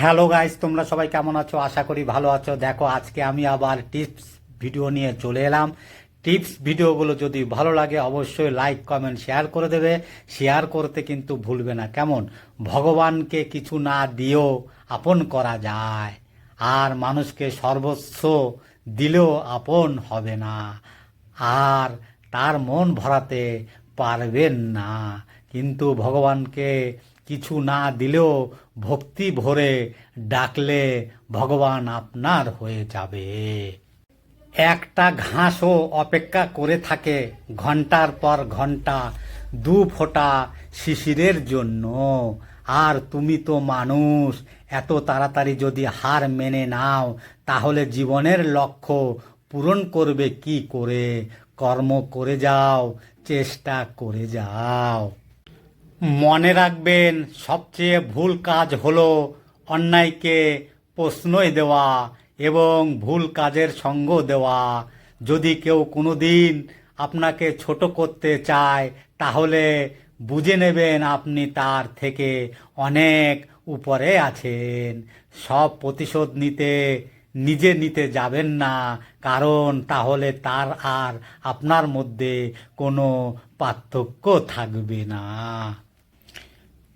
Hello guys, তোমরা সবাই কেমন আছো? আশা করি ভালো আছো। দেখো, আজকে আমি আবার টিপস ভিডিও নিয়ে চলে এলাম। টিপস ভিডিওগুলো যদি ভালো লাগে, অবশ্যই লাইক, কমেন্ট, শেয়ার করে দেবে। শেয়ার করতে কিন্তু ভুলবে না। কেমন? ভগবানকে কিছু না দিয়েও আপন করা যায়। আর মানুষকে সর্বস্ব দিলেও আপন হবে না। আর তার মন ভরাতে পারবেন না। কিন্তু ভগবানকে কিছু না দিলেও ভক্তি ভরে ডাকলে ভগবান আপনার হয়ে যাবে। একটা ঘাসও অপেক্ষা করে থাকে ঘণ্টার পর ঘণ্টা, দু ফোঁটা শিশিরের জন্য। আর তুমি তো মানুষ, এত তাড়াতাড়ি যদি হার মেনে নাও, তাহলে জীবনের লক্ষ্য পূরণ করবে কি করে? কর্ম করে যাও, চেষ্টা করে যাও। মনে রাখবেন, সবচেয়ে ভুল কাজ হলো অন্যায়কে প্রশ্নই দেওয়া এবং ভুল কাজের সঙ্গ দেওয়া। যদি কেউ কোনো দিন আপনাকে ছোট করতে চায়, তাহলে বুঝে নেবেন আপনি তার থেকে অনেক উপরে আছেন। সব প্রতিশোধ নিতে, নিজে নিতে যাবেন না, কারণ তাহলে তার আর আপনার মধ্যে কোনো পার্থক্য থাকবে না।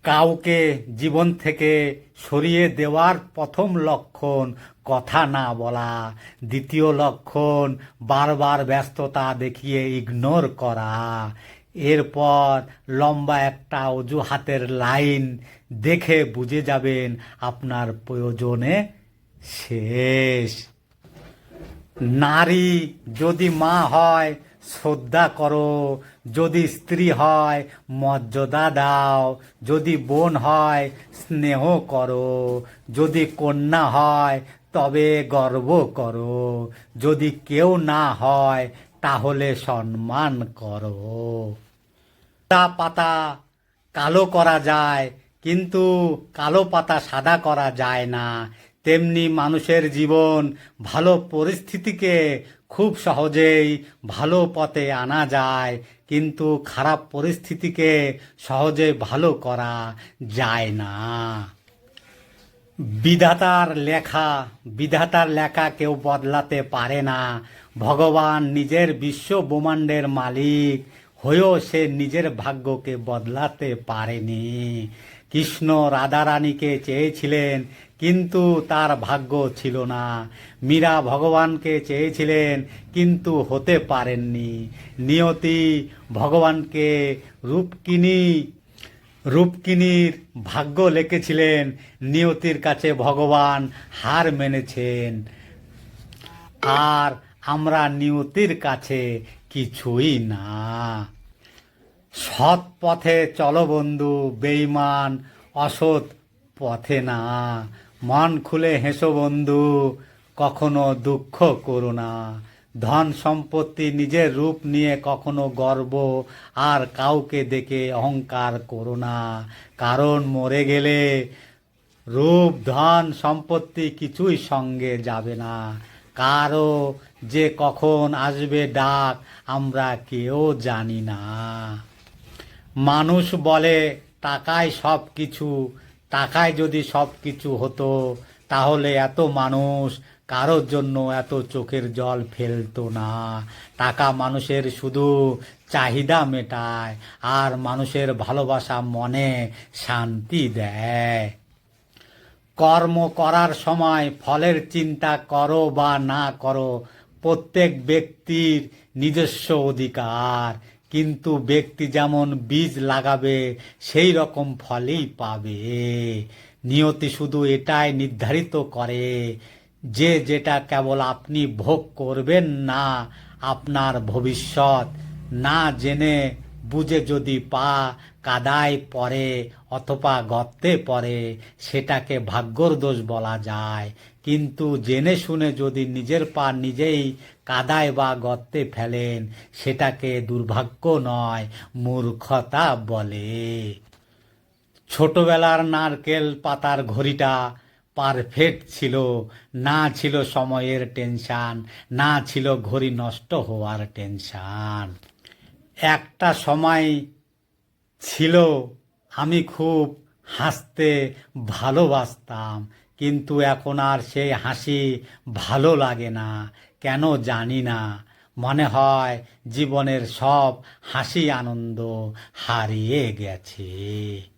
কাউকে জীবন থেকে সরিয়ে দেওয়ার প্রথম লক্ষণ কথা না বলা। দ্বিতীয় লক্ষণ, বারবার ব্যস্ততা দেখিয়ে ইগনোর করা। এরপর লম্বা একটা অজুহাতের লাইন দেখে বুঝে যাবেন আপনার প্রয়োজনে শেষ। নারী যদি মা হয়, শ্রদ্ধা করো যদি স্ত্রী হয় মর্যাদা দাও। যদি বোন হয়, স্নেহ করো। যদি কন্যা হয়, তবে গর্ব করো। যদি কেউ না হয়, তাহলে সম্মান করো। সাদা পাতা কালো করা যায়, কিন্তু কালো পাতা সাদা করা যায় না। তেমনি মানুষের জীবন ভালো পরিস্থিতিকে খুব সহজেই ভালো পথে আনা যায়, কিন্তু খারাপ পরিস্থিতিকে সহজে ভালো করা যায় না। বিধাতার লেখা বিধাতার লেখা কেউ বদলাতে পারে না। ভগবান নিজের বিশ্ব ব্রহ্মাণ্ডের মালিক, হয়েও সে নিজের ভাগ্যকে বদলাতে পারেনি। কৃষ্ণ রাধারানীকে চেয়েছিলেন কিন্তু তার ভাগ্য ছিল না। মীরা ভগবানকে চেয়েছিলেন, কিন্তু হতে পারেননি। নিয়তি ভগবানকে রূপকিনী রূপকিনীর ভাগ্য লিখেছিলেন। নিয়তির কাছে ভগবান হার মেনেছেন। আর আমরা নিয়তির কাছে কিছুই না। সৎ পথে চলো বন্ধু বেইমান অসৎ পথে না। মন খুলে হেসো বন্ধু, কখনো দুঃখ করো না। ধন সম্পত্তি নিজের রূপ নিয়ে কখনো গর্ব, আর কাউকে দেখে অহংকার করো না। কারণ মরে গেলে রূপ, ধন সম্পত্তি কিছুই সঙ্গে যাবে না। কারও যে কখন আসবে ডাক, আমরা কেউ জানি না। মানুষ বলে, টাকায় সব কিছু টাকায় যদি সব কিছু হতো, তাহলে এত মানুষ কারোর জন্য এত চোখের জল ফেলতো না। টাকা মানুষের শুধু চাহিদা মেটায়, আর মানুষের ভালোবাসা মনে শান্তি দেয়। কর্ম করার সময় ফলের চিন্তা করো বা না করো, প্রত্যেক ব্যক্তির নিজস্ব অধিকার। কিন্তু ব্যক্তি যেমন বীজ লাগাবে, সেই রকম ফলই পাবে। নিয়তি শুধু এটাই নির্ধারিত করে, যে যেটা কেবল আপনি ভোগ করবেন না, আপনার ভবিষ্যৎ না জেনে বুঝে যদি পা কাদায় পড়ে অথবা গর্তে পড়ে, সেটাকে ভাগ্যর দোষ বলা যায়। কিন্তু জেনে শুনে যদি নিজের পা নিজেই কাদায় বা গর্তে ফেলেন, সেটাকে দুর্ভাগ্য নয়, মূর্খতা বলে। ছোটবেলার নারকেল পাতার ঘড়িটা পারফেক্ট ছিল, না ছিল সময়ের টেনশান, না ছিল ঘড়ি নষ্ট হওয়ার টেনশান। একটা সময় ছিল, আমি খুব হাসতে ভালোবাসতাম, কিন্তু এখন আর সেই হাসি ভালো লাগে না, কেন জানি না। মনে হয় জীবনের সব হাসি আনন্দ হারিয়ে গেছে।